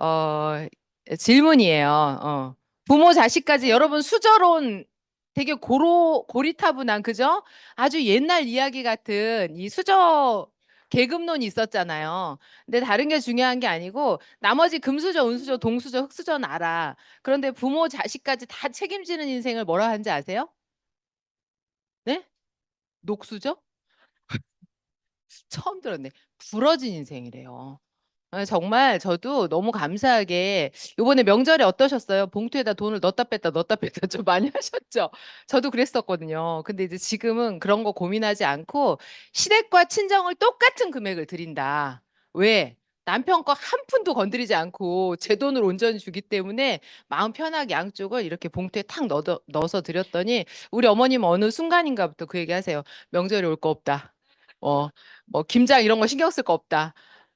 어, 질문이에요. 어. 부모 자식까지 여러분 수저론 되게 고로 고리타분한 그죠? 아주 옛날 이야기 같은 이 수저 계급론이 있었잖아요. 근데 다른 게 중요한 게 아니고 나머지 금수저, 은수저, 동수저, 흑수저는 알아. 그런데 부모 자식까지 다 책임지는 인생을 뭐라 하는지 아세요? 네? 녹수저? 처음 들었네. 부러진 인생이래요. 아, 정말 저도 너무 감사하게 요번에 명절에 어떠셨어요? 봉투에다 돈을 넣었다 뺐다 넣었다 뺐다 좀 많이 하셨죠? 저도 그랬었거든요. 근데 이제 지금은 그런 거 고민하지 않고 시댁과 친정을 똑같은 금액을 드린다. 왜? 남편 거 한 푼도 건드리지 않고 제 돈을 온전히 주기 때문에 마음 편하게 양쪽을 이렇게 봉투에 탁 넣어, 넣어서 드렸더니 우리 어머님 어느 순간인가부터 그 얘기 하세요. 명절에 올 거 없다. 어, 뭐 김장 이런 거 신경 쓸 거 없다.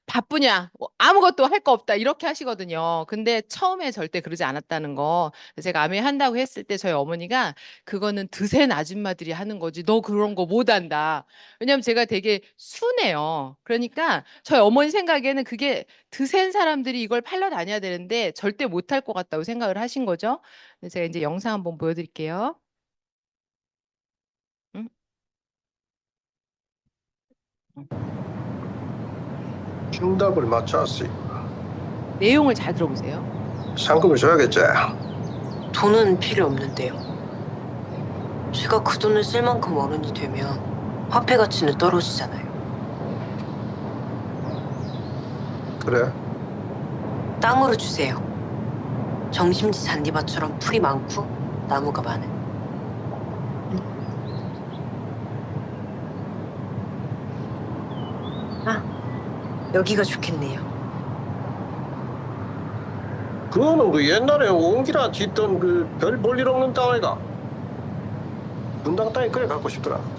바쁘냐? 뭐 아무것도 할 거 없다. 이렇게 하시거든요. 근데 처음에 절대 그러지 않았다는 거. 제가 아메 한다고 했을 때 저희 어머니가 그거는 드센 아줌마들이 하는 거지. 너 그런 거 못 한다. 왜냐면 제가 되게 순해요. 그러니까 저희 어머니 생각에는 그게 드센 사람들이 이걸 팔러 다녀야 되는데 절대 못할 것 같다고 생각을 하신 거죠. 제가 이제 영상 한번 보여드릴게요. 응? 응답을 맞췄지. 내용을 잘 들어보세요. 상금을 줘야겠지. 돈은 필요 없는데요. 제가 그 돈을 쓸 만큼 어른이 되면 화폐 가치는 떨어지잖아요. 그래. 땅으로 주세요. 정심지 잔디밭처럼 풀이 많고 나무가 많은. 여기가 좋겠네요. 그거는 그 옛날에 옹기라 짓던 그 별 볼 일 없는 땅 아이가. 분당 땅이 그래 갖고 싶더라.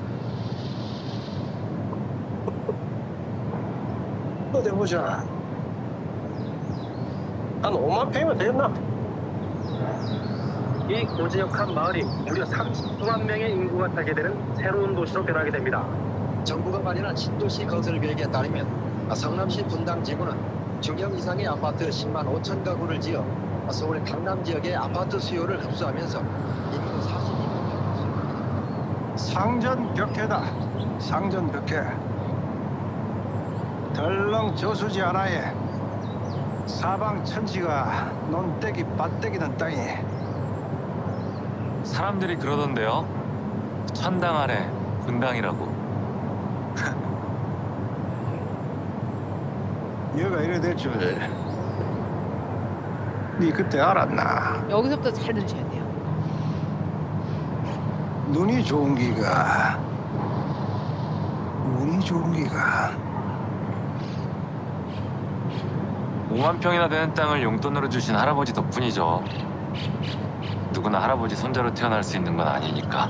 어디 보자. 한 5만 평이면 되겠나? 이 고지역한 마을이 무려 30만 명의 인구가 살게 되는 새로운 도시로 변하게 됩니다. 정부가 마련한 신도시 건설 계획에 따르면 성남시 분당 지구는 중형 이상의 아파트 10만 5천 가구를 지어 서울 강남 지역의 아파트 수요를 흡수하면서 인구 42만 상전 벽해다. 상전 벽해. 덜렁 저수지 하나에 사방 천지가 논떼기 밭떼기는 땅이 사람들이 그러던데요. 천당 아래 분당이라고. 여가 이래 될 줄. 니 그때 알았나? 여기서부터 잘 들으셔야 돼요. 눈이 좋은 기가 운이 좋은 기가 5만 평이나 되는 땅을 용돈으로 주신 할아버지 덕분이죠. 누구나 할아버지 손자로 태어날 수 있는 건 아니니까.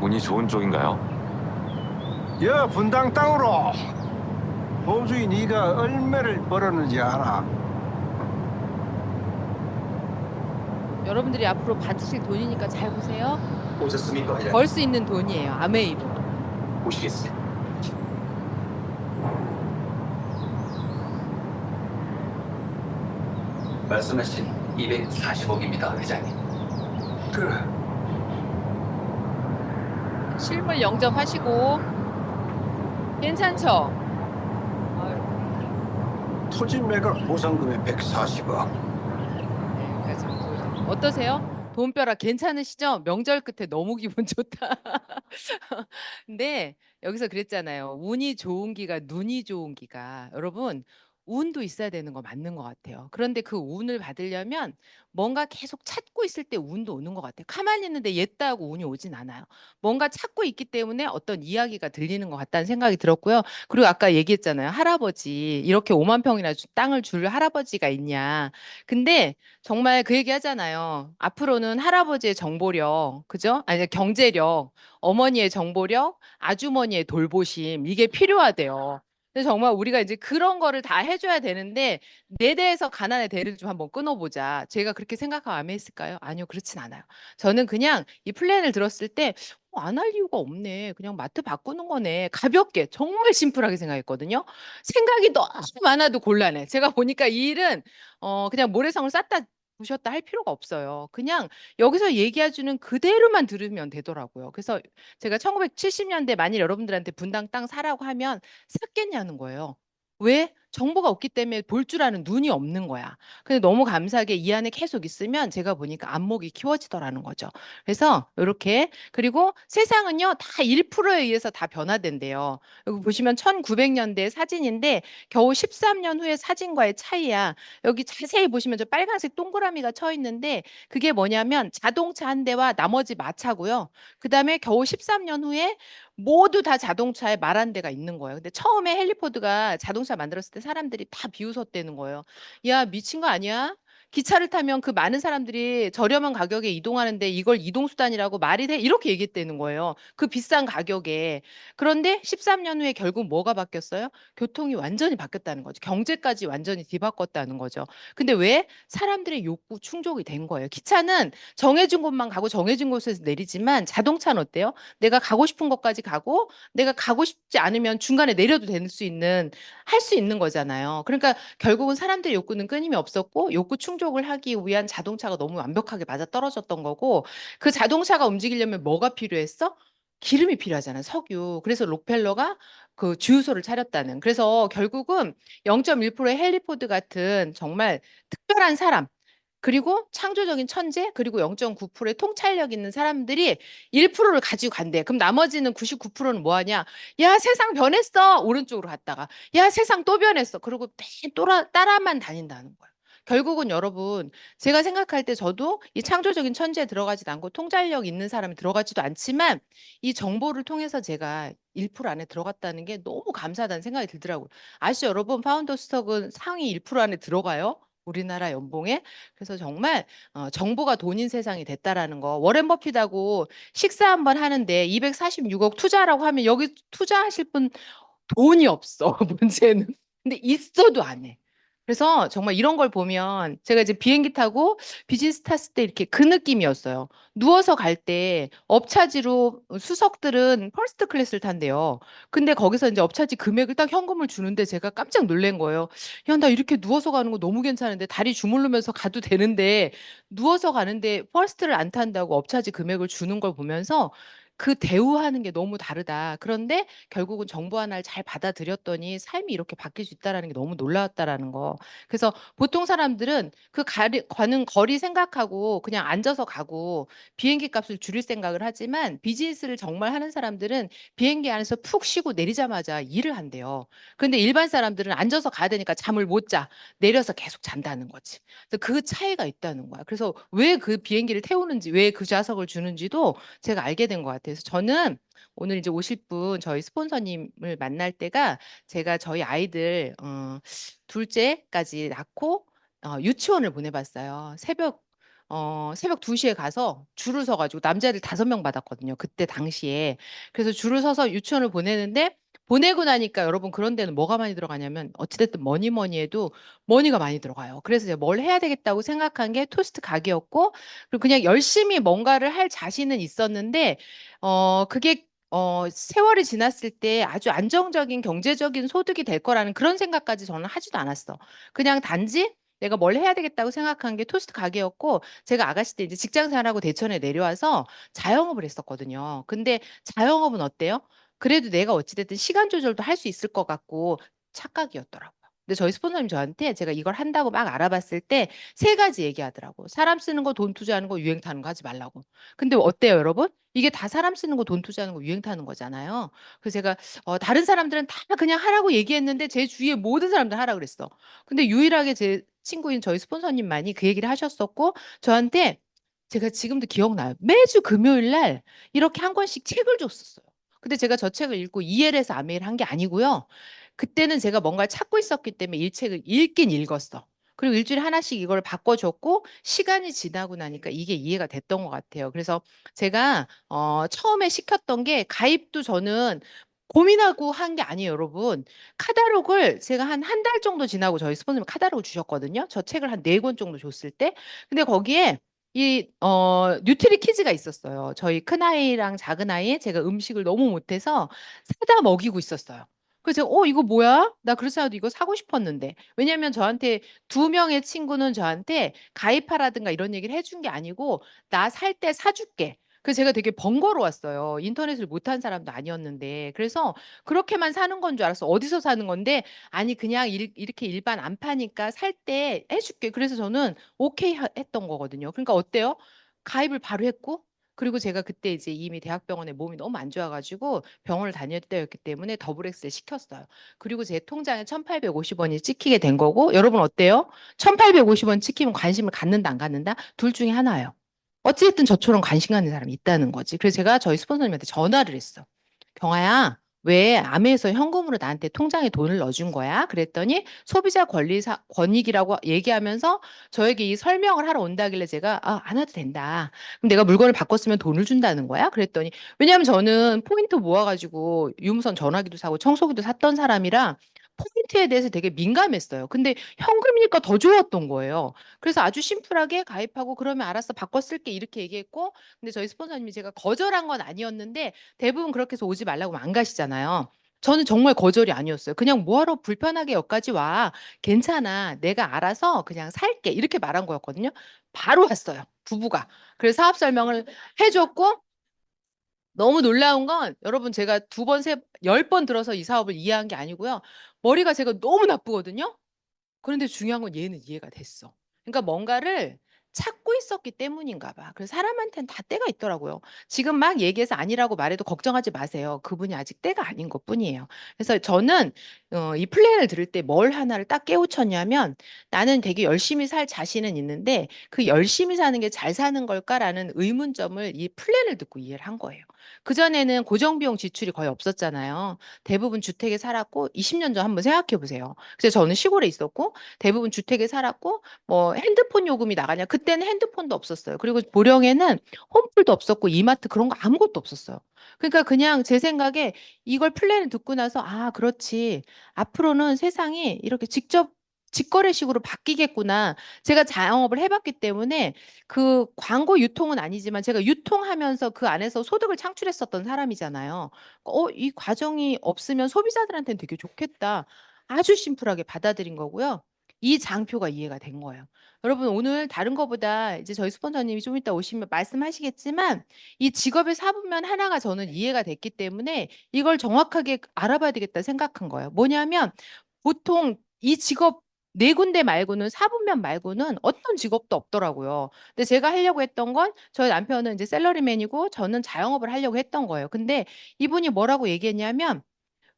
운이 좋은 쪽인가요? 여 분당 땅으로 보주이 네가 얼마를 벌었는지 알아? 여러분들이 앞으로 받으실 돈이니까 잘 보세요. 오셨습니까? 예. 벌수 있는 돈이에요. 아메이로. 오시겠습니다. 말씀하신 240억입니다, 회장님. 그래 실물 영접하시고 괜찮죠? 토지 매각 보상금이 140억 네, 그래서 보여드릴게요. 어떠세요? 돈벼락 괜찮으시죠? 명절 끝에 너무 기분 좋다. 근데 여기서 그랬잖아요. 운이 좋은 기가 눈이 좋은 기가 여러분 운도 있어야 되는 거 맞는 것 같아요. 그런데 그 운을 받으려면 뭔가 계속 찾고 있을 때 운도 오는 것 같아요. 가만히 있는데 옛다하고 운이 오진 않아요. 뭔가 찾고 있기 때문에 어떤 이야기가 들리는 것 같다는 생각이 들었고요. 그리고 아까 얘기했잖아요. 할아버지 이렇게 5만 평이나 주- 땅을 줄 할아버지가 있냐. 근데 정말 그 얘기 하잖아요. 앞으로는 할아버지의 정보력, 그죠? 아니 경제력, 어머니의 정보력, 아주머니의 돌보심 이게 필요하대요. 근데 정말 우리가 이제 그런 거를 다 해줘야 되는데 내 대에서 가난의 대를 좀 한번 끊어보자. 제가 그렇게 생각하고 암했을까요? 아니요, 그렇진 않아요. 저는 그냥 이 플랜을 들었을 때 어, 안할 이유가 없네. 그냥 마트 바꾸는 거네. 가볍게 정말 심플하게 생각했거든요. 생각이 너무 많아도 곤란해. 제가 보니까 이 일은 어 그냥 모래성을 쌓다 부셨다 할 필요가 없어요. 그냥 여기서 얘기해 주는 그대로만 들으면 되더라고요. 그래서 제가 1970년대 만일 여러분들한테 분당 땅 사라고 하면 샀겠냐는 거예요. 왜? 정보가 없기 때문에 볼 줄 아는 눈이 없는 거야. 근데 너무 감사하게 이 안에 계속 있으면 제가 보니까 안목이 키워지더라는 거죠. 그래서 이렇게 그리고 세상은요 다 1%에 의해서 다 변화된대요. 여기 보시면 1900년대 사진인데 겨우 13년 후의 사진과의 차이야. 여기 자세히 보시면 저 빨간색 동그라미가 쳐 있는데 그게 뭐냐면 자동차 한 대와 나머지 마차고요. 그다음에 겨우 13년 후에 모두 다 자동차에 말한 대가 있는 거예요. 근데 처음에 헬리포드가 자동차 만들었을 때 사람들이 다 비웃었대는 거예요. 야, 미친 거 아니야? 기차를 타면 그 많은 사람들이 저렴한 가격에 이동하는데 이걸 이동수단이라고 말이 돼? 이렇게 얘기했다는 거예요. 그 비싼 가격에. 그런데 13년 후에 결국 뭐가 바뀌었어요? 교통이 완전히 바뀌었다는 거죠. 경제까지 완전히 뒤바꿨다는 거죠. 근데 왜? 사람들의 욕구 충족이 된 거예요. 기차는 정해진 곳만 가고 정해진 곳에서 내리지만 자동차는 어때요? 내가 가고 싶은 곳까지 가고 내가 가고 싶지 않으면 중간에 내려도 될 수 있는 할 수 있는 거잖아요. 그러니까 결국은 사람들의 욕구는 끊임이 없었고 욕구 충족 을 하기 위한 자동차가 너무 완벽하게 맞아 떨어졌던 거고 그 자동차가 움직이려면 뭐가 필요했어? 기름이 필요하잖아요. 석유. 그래서 록펠러가 그 주유소를 차렸다는. 그래서 결국은 0.1%의 헨리포드 같은 정말 특별한 사람 그리고 창조적인 천재 그리고 0.9%의 통찰력 있는 사람들이 1%를 가지고 간대. 그럼 나머지는 99%는 뭐 하냐? 야, 세상 변했어. 오른쪽으로 갔다가. 야, 세상 또 변했어. 그리고 따라, 따라만 다닌다는 거야. 결국은 여러분, 제가 생각할 때 저도 이 창조적인 천재에 들어가지도 않고 통찰력 있는 사람이 들어가지도 않지만 이 정보를 통해서 제가 1% 안에 들어갔다는 게 너무 감사하다는 생각이 들더라고요. 아시죠, 여러분? 파운더 스톡은 상위 1% 안에 들어가요. 우리나라 연봉에. 그래서 정말 어, 정보가 돈인 세상이 됐다라는 거. 워렌 버핏하고 식사 한번 하는데 246억 투자라고 하면 여기 투자하실 분 돈이 없어. 문제는. 근데 있어도 안 해. 그래서 정말 이런 걸 보면 제가 이제 비행기 타고 비즈니스 탔을 때 이렇게 그 느낌이었어요. 누워서 갈 때 업차지로 수석들은 퍼스트 클래스를 탄대요. 근데 거기서 이제 업차지 금액을 딱 현금을 주는데 제가 깜짝 놀란 거예요. 야, 나 이렇게 누워서 가는 거 너무 괜찮은데 다리 주물르면서 가도 되는데 누워서 가는데 퍼스트를 안 탄다고 업차지 금액을 주는 걸 보면서 그 대우하는 게 너무 다르다. 그런데 결국은 정보 하나를 잘 받아들였더니 삶이 이렇게 바뀔 수 있다라는 게 너무 놀라웠다라는 거. 그래서 보통 사람들은 그 가리, 가는 거리 생각하고 그냥 앉아서 가고 비행기 값을 줄일 생각을 하지만 비즈니스를 정말 하는 사람들은 비행기 안에서 푹 쉬고 내리자마자 일을 한대요. 근데 일반 사람들은 앉아서 가야 되니까 잠을 못 자. 내려서 계속 잔다는 거지. 그래서 그 차이가 있다는 거야. 그래서 왜 그 비행기를 태우는지, 왜 그 좌석을 주는지도 제가 알게 된 것 같아요. 그래서 저는 오늘 이제 오실 분 저희 스폰서님을 만날 때가 제가 저희 아이들 어, 둘째까지 낳고 어, 유치원을 보내봤어요. 새벽 어, 새벽 2시에 가서 줄을 서가지고 남자들 다섯 명 받았거든요. 그때 당시에. 그래서 줄을 서서 유치원을 보내는데 보내고 나니까 여러분 그런 데는 뭐가 많이 들어가냐면 어찌됐든 뭐니 뭐니 해도 머니가 많이 들어가요. 그래서 뭘 해야 되겠다고 생각한 게 토스트 가게였고 그리고 그냥 열심히 뭔가를 할 자신은 있었는데 어 그게 어 세월이 지났을 때 아주 안정적인 경제적인 소득이 될 거라는 그런 생각까지 저는 하지도 않았어. 그냥 단지 내가 뭘 해야 되겠다고 생각한 게 토스트 가게였고 제가 아가씨 때 이제 직장 생활하고 대천에 내려와서 자영업을 했었거든요. 근데 자영업은 어때요? 그래도 내가 어찌됐든 시간 조절도 할 수 있을 것 같고 착각이었더라고요. 근데 저희 스폰서님 저한테 제가 이걸 한다고 막 알아봤을 때 세 가지 얘기하더라고. 사람 쓰는 거, 돈 투자하는 거, 유행 타는 거 하지 말라고. 근데 어때요, 여러분? 이게 다 사람 쓰는 거, 돈 투자하는 거, 유행 타는 거잖아요. 그래서 제가 어, 다른 사람들은 다 그냥 하라고 얘기했는데 제 주위에 모든 사람들 하라 그랬어. 근데 유일하게 제 친구인 저희 스폰서님만이 그 얘기를 하셨었고 저한테 제가 지금도 기억나요. 매주 금요일 날 이렇게 한 권씩 책을 줬었어요. 근데 제가 저 책을 읽고 해서 아메이를 한게 아니고요. 그때는 제가 뭔가를 찾고 있었기 때문에 이 책을 읽긴 읽었어. 그리고 일주일에 하나씩 이걸 바꿔줬고 시간이 지나고 나니까 이게 이해가 됐던 것 같아요. 그래서 제가 어, 처음에 시켰던 게 가입도 저는 고민하고 한 게 아니에요, 여러분. 카다록을 제가 한 한 달 정도 지나고 저희 스폰서님 카다록을 주셨거든요. 저 책을 한 네 권 정도 줬을 때. 근데 거기에 이, 어, 뉴트리 키즈가 있었어요. 저희 큰아이랑 작은아이 제가 음식을 너무 못해서 사다 먹이고 있었어요. 그래서 제가, 어, 이거 뭐야? 나 그래서 나도 이거 사고 싶었는데. 왜냐면 저한테 두 명의 친구는 저한테 가입하라든가 이런 얘기를 해준 게 아니고 나 살 때 사줄게. 그래서 제가 되게 번거로웠어요. 인터넷을 못한 사람도 아니었는데. 그래서 그렇게만 사는 건 줄 알았어. 어디서 사는 건데? 아니, 그냥 일- 이렇게 일반 안 파니까 살 때 해줄게. 그래서 저는 오케이 하- 했던 거거든요. 그러니까 어때요? 가입을 바로 했고, 그리고 제가 그때 이제 이미 대학병원에 몸이 너무 안 좋아가지고 병원을 다닐 때였기 때문에 더블엑스를 시켰어요. 그리고 제 통장에 1,850원이 찍히게 된 거고, 여러분 어때요? 1,850원 찍히면 관심을 갖는다, 안 갖는다? 둘 중에 하나예요. 어찌됐든 저처럼 관심 갖는 사람이 있다는 거지. 그래서 제가 저희 스폰서님한테 전화를 했어. 경아야, 왜 아메에서 현금으로 나한테 통장에 돈을 넣어준 거야? 그랬더니 소비자 권리 사, 권익이라고 얘기하면서 저에게 이 설명을 하러 온다길래 제가 아, 안 와도 된다. 그럼 내가 물건을 바꿨으면 돈을 준다는 거야? 그랬더니 왜냐하면 저는 포인트 모아가지고 유무선 전화기도 사고 청소기도 샀던 사람이라 포인트에 대해서 되게 민감했어요. 근데 현금이니까 더 좋았던 거예요. 그래서 아주 심플하게 가입하고 그러면 알았어 바꿔 쓸게 이렇게 얘기했고 근데 저희 스폰서님이 제가 거절한 건 아니었는데 대부분 그렇게 해서 오지 말라고 안 가시잖아요. 저는 정말 거절이 아니었어요. 그냥 뭐하러 불편하게 여기까지 와. 괜찮아. 내가 알아서 그냥 살게. 이렇게 말한 거였거든요. 바로 왔어요. 부부가. 그래서 사업 설명을 해줬고 너무 놀라운 건 여러분 제가 두 번, 세, 열 번 들어서 이 사업을 이해한 게 아니고요. 머리가 제가 너무 나쁘거든요. 그런데 중요한 건 얘는 이해가 됐어. 그러니까 뭔가를 찾고 있었기 때문인가 봐. 그래서 사람한테는 다 때가 있더라고요. 지금 막 얘기해서 아니라고 말해도 걱정하지 마세요. 그분이 아직 때가 아닌 것 뿐이에요. 그래서 저는 어, 이 플랜을 들을 때 뭘 하나를 딱 깨우쳤냐면 나는 되게 열심히 살 자신은 있는데 그 열심히 사는 게 잘 사는 걸까라는 의문점을 이 플랜을 듣고 이해를 한 거예요. 그전에는 고정비용 지출이 거의 없었잖아요. 대부분 주택에 살았고 20년 전 한번 생각해 보세요. 그래서 저는 시골에 있었고 대부분 주택에 살았고 뭐 핸드폰 요금이 나가냐 그 때는 핸드폰도 없었어요. 그리고 보령에는 홈플도 없었고 이마트 그런 거 아무것도 없었어요. 그러니까 그냥 제 생각에 이걸 플랜을 듣고 나서 아 그렇지 앞으로는 세상이 이렇게 직접 직거래식으로 바뀌겠구나. 제가 자영업을 해봤기 때문에 그 광고 유통은 아니지만 제가 유통하면서 그 안에서 소득을 창출했었던 사람이잖아요. 어, 이 과정이 없으면 소비자들한테는 되게 좋겠다. 아주 심플하게 받아들인 거고요. 이 장표가 이해가 된 거예요. 여러분 오늘 다른 거보다 이제 저희 스폰서님이 좀 이따 오시면 말씀하시겠지만 이 직업의 사분면 하나가 저는 이해가 됐기 때문에 이걸 정확하게 알아봐야 되겠다 생각한 거예요. 뭐냐면 보통 이 직업 네 군데 말고는 사분면 말고는 어떤 직업도 없더라고요. 근데 제가 하려고 했던 건 저희 남편은 이제 셀러리맨이고 저는 자영업을 하려고 했던 거예요. 근데 이분이 뭐라고 얘기했냐면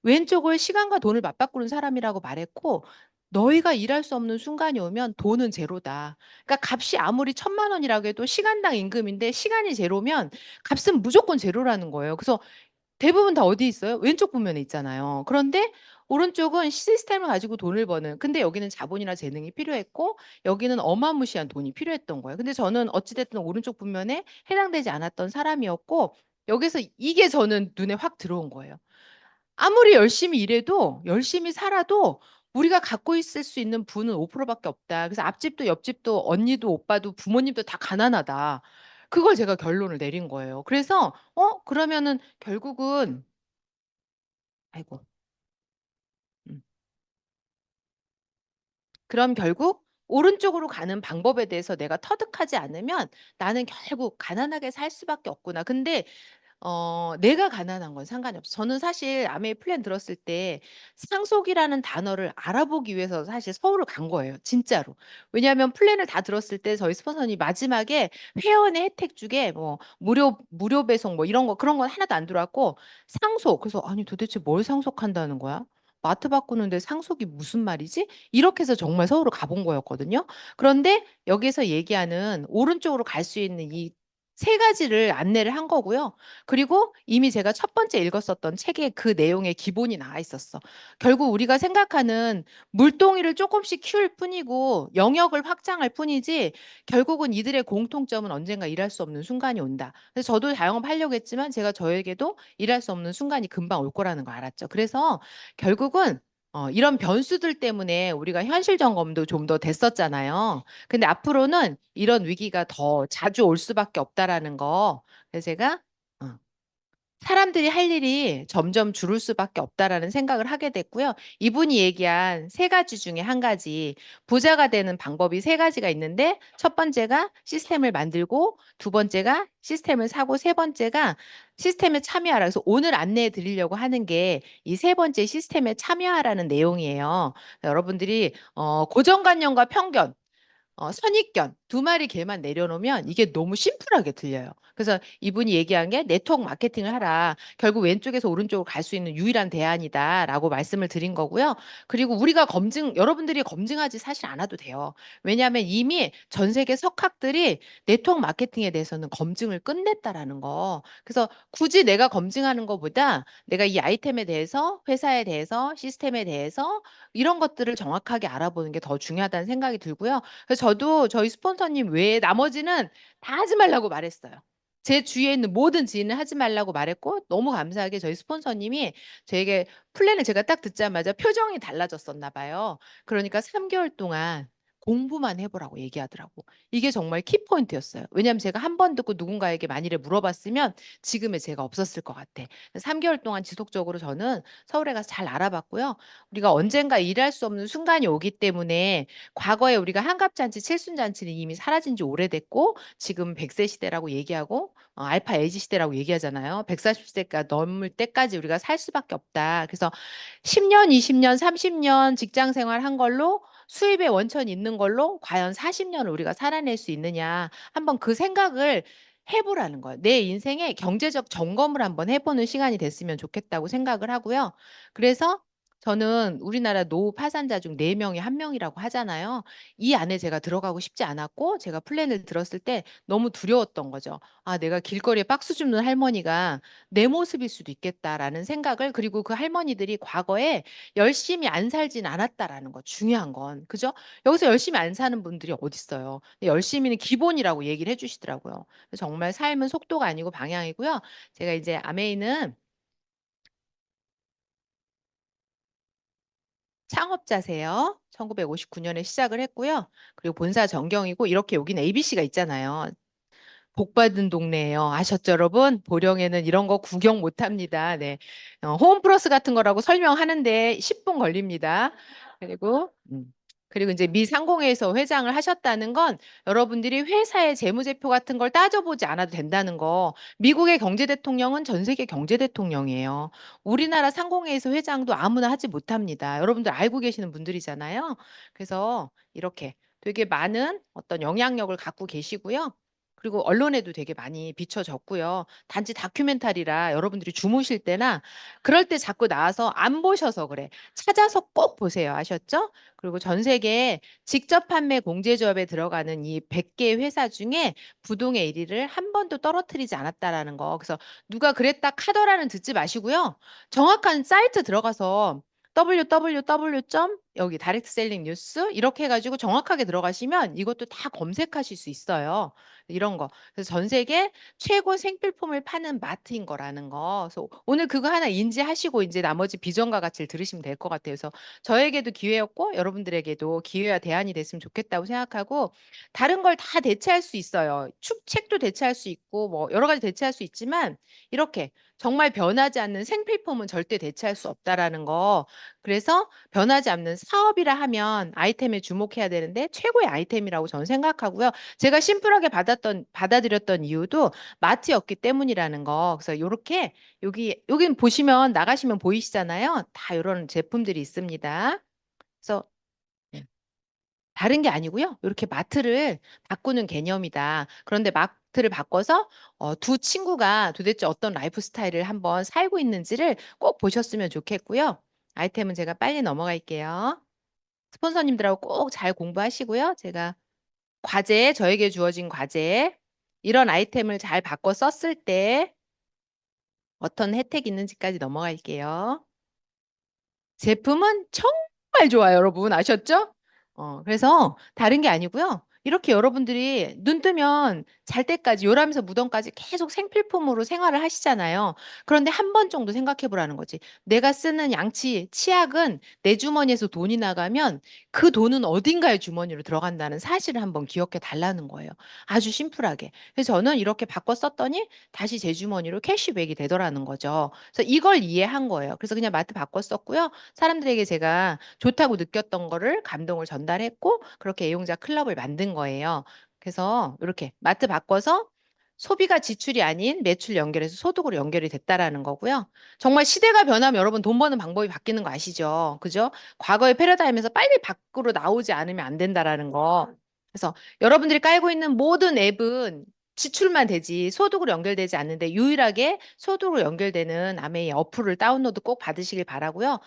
왼쪽을 시간과 돈을 맞바꾸는 사람이라고 말했고 너희가 일할 수 없는 순간이 오면 돈은 제로다. 그러니까 값이 아무리 천만 원이라고 해도 시간당 임금인데 시간이 제로면 값은 무조건 제로라는 거예요. 그래서 대부분 다 어디 있어요? 왼쪽 부면에 있잖아요. 그런데 오른쪽은 시스템을 가지고 돈을 버는. 근데 여기는 자본이나 재능이 필요했고 여기는 어마무시한 돈이 필요했던 거예요. 근데 저는 어찌됐든 오른쪽 부면에 해당되지 않았던 사람이었고 여기서 이게 저는 눈에 확 들어온 거예요. 아무리 열심히 일해도 열심히 살아도 우리가 갖고 있을 수 있는 부는 5%밖에 없다. 그래서 앞집도 옆집도 언니도 오빠도 부모님도 다 가난하다. 그걸 제가 결론을 내린 거예요. 그래서 어 그러면은 결국은 아이고 음. 그럼 결국 오른쪽으로 가는 방법에 대해서 내가 터득하지 않으면 나는 결국 가난하게 살 수밖에 없구나. 근데 어, 내가 가난한 건 상관이 없어. 저는 사실 아메이 플랜 들었을 때 상속이라는 단어를 알아보기 위해서 사실 서울을 간 거예요. 진짜로. 왜냐하면 플랜을 다 들었을 때 저희 스폰서님 마지막에 회원의 혜택 중에 뭐 무료 무료 배송 뭐 이런 거 그런 건 하나도 안 들어왔고 상속. 그래서 아니 도대체 뭘 상속한다는 거야? 마트 바꾸는데 상속이 무슨 말이지? 이렇게 해서 정말 서울을 가본 거였거든요. 그런데 여기서 얘기하는 오른쪽으로 갈 수 있는 이 세 가지를 안내를 한 거고요. 그리고 이미 제가 첫 번째 읽었었던 책에 그 내용의 기본이 나와 있었어. 결국 우리가 생각하는 물동이를 조금씩 키울 뿐이고 영역을 확장할 뿐이지 결국은 이들의 공통점은 언젠가 일할 수 없는 순간이 온다. 그래서 저도 자영업 하려고 했지만 제가 저에게도 일할 수 없는 순간이 금방 올 거라는 걸 알았죠. 그래서 결국은 어, 이런 변수들 때문에 우리가 현실 점검도 좀 더 됐었잖아요. 근데 앞으로는 이런 위기가 더 자주 올 수밖에 없다라는 거. 그래서 제가 어, 사람들이 할 일이 점점 줄을 수밖에 없다라는 생각을 하게 됐고요. 이분이 얘기한 세 가지 중에 한 가지, 부자가 되는 방법이 세 가지가 있는데, 첫 번째가 시스템을 만들고, 두 번째가 시스템을 사고, 세 번째가 시스템에 참여하라. 그래서 오늘 안내해 드리려고 하는 게 이 세 번째 시스템에 참여하라는 내용이에요. 여러분들이 어, 고정관념과 편견, 어, 선입견 두 마리 개만 내려놓으면 이게 너무 심플하게 들려요. 그래서 이분이 얘기한 게 네트워크 마케팅을 하라. 결국 왼쪽에서 오른쪽으로 갈 수 있는 유일한 대안이다라고 말씀을 드린 거고요. 그리고 우리가 검증, 여러분들이 검증하지 사실 않아도 돼요. 왜냐하면 이미 전 세계 석학들이 네트워크 마케팅에 대해서는 검증을 끝냈다라는 거. 그래서 굳이 내가 검증하는 것보다 내가 이 아이템에 대해서, 회사에 대해서, 시스템에 대해서 이런 것들을 정확하게 알아보는 게 더 중요하다는 생각이 들고요. 그래서 저도 저희 스폰서님 외에 나머지는 다 하지 말라고 말했어요. 제 주위에 있는 모든 지인은 하지 말라고 말했고 너무 감사하게 저희 스폰서님이 저에게 플랜을 제가 딱 듣자마자 표정이 달라졌었나 봐요. 그러니까 3개월 동안 공부만 해보라고 얘기하더라고. 이게 정말 키포인트였어요. 왜냐하면 제가 한 번 듣고 누군가에게 만일에 물어봤으면 지금의 제가 없었을 것 같아. 3개월 동안 지속적으로 저는 서울에 가서 잘 알아봤고요. 우리가 언젠가 일할 수 없는 순간이 오기 때문에 과거에 우리가 한갑잔치, 칠순잔치는 이미 사라진 지 오래됐고 지금 100세 시대라고 얘기하고 어, 알파 에이지 시대라고 얘기하잖아요. 140세가 넘을 때까지 우리가 살 수밖에 없다. 그래서 10년, 20년, 30년 직장 생활 한 걸로 수입의 원천이 있는 걸로 과연 40년을 우리가 살아낼 수 있느냐. 한번 그 생각을 해보라는 거예요. 내 인생의 경제적 점검을 한번 해보는 시간이 됐으면 좋겠다고 생각을 하고요. 그래서 저는 우리나라 노후 파산자 중 4명이 1명이라고 하잖아요. 이 안에 제가 들어가고 싶지 않았고 제가 플랜을 들었을 때 너무 두려웠던 거죠. 아, 내가 길거리에 박수 줍는 할머니가 내 모습일 수도 있겠다라는 생각을 그리고 그 할머니들이 과거에 열심히 안 살진 않았다라는 거 중요한 건 그죠? 여기서 열심히 안 사는 분들이 어디 있어요? 열심히는 기본이라고 얘기를 해 주시더라고요. 정말 삶은 속도가 아니고 방향이고요. 제가 이제 아메이는 창업자세요. 1959년에 시작을 했고요. 그리고 본사 전경이고 이렇게 여기는 ABC가 있잖아요. 복 받은 동네예요. 아셨죠, 여러분? 보령에는 이런 거 구경 못 합니다. 네. 어, 홈플러스 같은 거라고 설명하는데 10분 걸립니다. 그리고 음. 그리고 이제 미 상공회에서 회장을 하셨다는 건 여러분들이 회사의 재무제표 같은 걸 따져보지 않아도 된다는 거. 미국의 경제 대통령은 전 세계 경제 대통령이에요. 우리나라 상공회에서 회장도 아무나 하지 못합니다. 여러분들 알고 계시는 분들이잖아요. 그래서 이렇게 되게 많은 어떤 영향력을 갖고 계시고요. 그리고 언론에도 되게 많이 비춰졌고요. 단지 다큐멘터리라 여러분들이 주무실 때나 그럴 때 자꾸 나와서 안 보셔서 그래. 찾아서 꼭 보세요. 아셨죠? 그리고 전 세계 직접 판매 공제조합에 들어가는 이 100개 회사 중에 부동의 1위를 한 번도 떨어뜨리지 않았다라는 거. 그래서 누가 그랬다 카더라는 듣지 마시고요. 정확한 사이트 들어가서 www. 여기 다이렉트 셀링 뉴스 이렇게 해가지고 정확하게 들어가시면 이것도 다 검색하실 수 있어요. 이런 거. 그래서 전 세계 최고 생필품을 파는 마트인 거라는 거. 그래서 오늘 그거 하나 인지하시고 이제 나머지 비전과 가치를 들으시면 될 것 같아요. 그래서 저에게도 기회였고 여러분들에게도 기회와 대안이 됐으면 좋겠다고 생각하고 다른 걸 다 대체할 수 있어요. 축 책도 대체할 수 있고 뭐 여러 가지 대체할 수 있지만 이렇게 정말 변하지 않는 생필품은 절대 대체할 수 없다라는 거. 그래서 변하지 않는 사업이라 하면 아이템에 주목해야 되는데 최고의 아이템이라고 저는 생각하고요. 제가 심플하게 받았던 받아들였던 이유도 마트였기 때문이라는 거. 그래서 이렇게 여기 여기 보시면 나가시면 보이시잖아요. 다 이런 제품들이 있습니다. 그래서 네. 다른 게 아니고요. 이렇게 마트를 바꾸는 개념이다. 그런데 마트를 바꿔서 어, 두 친구가 도대체 어떤 라이프 스타일을 한번 살고 있는지를 꼭 보셨으면 좋겠고요. 아이템은 제가 빨리 넘어갈게요. 스폰서님들하고 꼭 잘 공부하시고요. 제가 과제, 저에게 주어진 과제 이런 아이템을 잘 바꿔 썼을 때 어떤 혜택이 있는지까지 넘어갈게요. 제품은 정말 좋아요, 여러분. 아셨죠? 어, 그래서 다른 게 아니고요. 이렇게 여러분들이 눈 뜨면 잘 때까지 요람에서 무덤까지 계속 생필품으로 생활을 하시잖아요. 그런데 한 번 정도 생각해 보라는 거지. 내가 쓰는 양치, 치약은 내 주머니에서 돈이 나가면 그 돈은 어딘가의 주머니로 들어간다는 사실을 한번 기억해 달라는 거예요. 아주 심플하게. 그래서 저는 이렇게 바꿔 썼더니 다시 제 주머니로 캐시백이 되더라는 거죠. 그래서 이걸 이해한 거예요. 그래서 그냥 마트 바꿔 썼고요. 사람들에게 제가 좋다고 느꼈던 거를 감동을 전달했고 그렇게 애용자 클럽을 만든 거예요. 그래서 이렇게 마트 바꿔서 소비가 지출이 아닌 매출 연결해서 소득으로 연결이 됐다라는 거고요. 정말 시대가 변하면 여러분 돈 버는 방법이 바뀌는 거 아시죠? 그죠? 과거의 패러다임에서 빨리 밖으로 나오지 않으면 안 된다라는 거. 그래서 여러분들이 깔고 있는 모든 앱은 지출만 되지 소득으로 연결되지 않는데 유일하게 소득으로 연결되는 아메이 어플을 다운로드 꼭 받으시길 바라고요.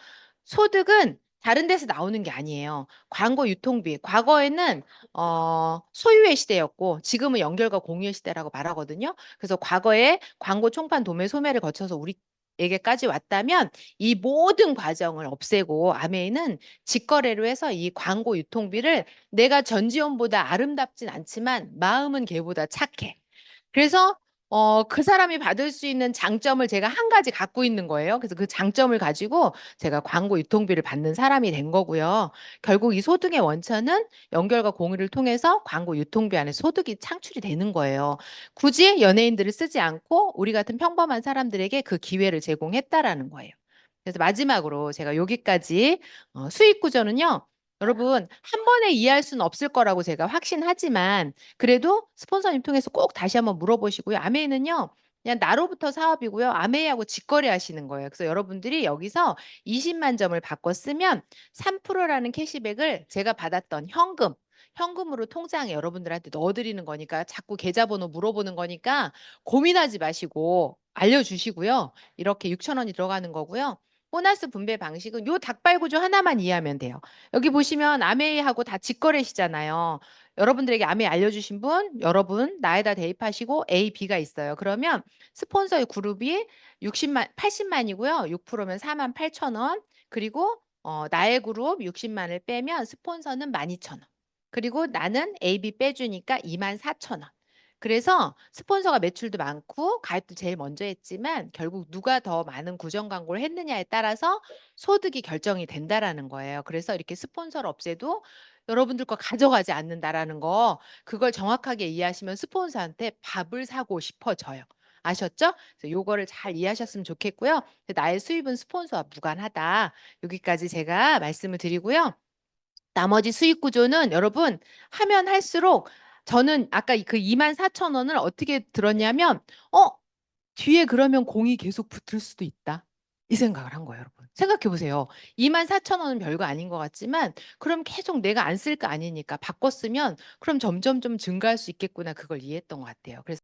소득은 다른 데서 나오는 게 아니에요. 광고 유통비. 과거에는 어, 소유의 시대였고 지금은 연결과 공유의 시대라고 말하거든요. 그래서 과거에 광고 총판 도매 소매를 거쳐서 우리 에게까지 왔다면 이 모든 과정을 없애고 아메이는 직거래로 해서 이 광고 유통비를 내가 전지현보다 아름답진 않지만 마음은 걔보다 착해. 그래서 어, 그 사람이 받을 수 있는 장점을 제가 한 가지 갖고 있는 거예요. 그래서 그 장점을 가지고 제가 광고 유통비를 받는 사람이 된 거고요. 결국 이 소득의 원천은 연결과 공유를 통해서 광고 유통비 안에 소득이 창출이 되는 거예요. 굳이 연예인들을 쓰지 않고 우리 같은 평범한 사람들에게 그 기회를 제공했다라는 거예요. 그래서 마지막으로 제가 여기까지 어, 수익 구조는요. 여러분 한 번에 이해할 수는 없을 거라고 제가 확신하지만 그래도 스폰서님 통해서 꼭 다시 한번 물어보시고요. 아메이는요. 그냥 나로부터 사업이고요. 아메이하고 직거래 하시는 거예요. 그래서 여러분들이 여기서 20만 점을 바꿔 쓰면 3%라는 캐시백을 제가 받았던 현금 현금으로 통장에 여러분들한테 넣어드리는 거니까 자꾸 계좌번호 물어보는 거니까 고민하지 마시고 알려주시고요. 이렇게 6천 원이 들어가는 거고요. 보너스 분배 방식은 요 닭발 구조 하나만 이해하면 돼요. 여기 보시면 아메이하고 다 직거래시잖아요. 여러분들에게 아메이 알려주신 분, 여러분 나에다 대입하시고 A, B가 있어요. 그러면 스폰서의 그룹이 60만, 80만이고요. 6%면 4만 8천 원. 그리고 어, 나의 그룹 60만을 빼면 스폰서는 12,000원. 그리고 나는 A, B 빼주니까 2만 4천 원. 그래서 스폰서가 매출도 많고 가입도 제일 먼저 했지만 결국 누가 더 많은 구정 광고를 했느냐에 따라서 소득이 결정이 된다라는 거예요. 그래서 이렇게 스폰서를 없애도 여러분들 거 가져가지 않는다라는 거 그걸 정확하게 이해하시면 스폰서한테 밥을 사고 싶어져요. 아셨죠? 그래서 요거를 잘 이해하셨으면 좋겠고요. 나의 수입은 스폰서와 무관하다. 여기까지 제가 말씀을 드리고요. 나머지 수익 구조는 여러분 하면 할수록 저는 아까 그 2만 4천 원을 어떻게 들었냐면 어 뒤에 그러면 공이 계속 붙을 수도 있다. 이 생각을 한 거예요, 여러분. 생각해 보세요. 2만 4천 원은 별거 아닌 것 같지만 그럼 계속 내가 안 쓸 거 아니니까 바꿨으면 그럼 점점 좀 증가할 수 있겠구나 그걸 이해했던 것 같아요. 그래서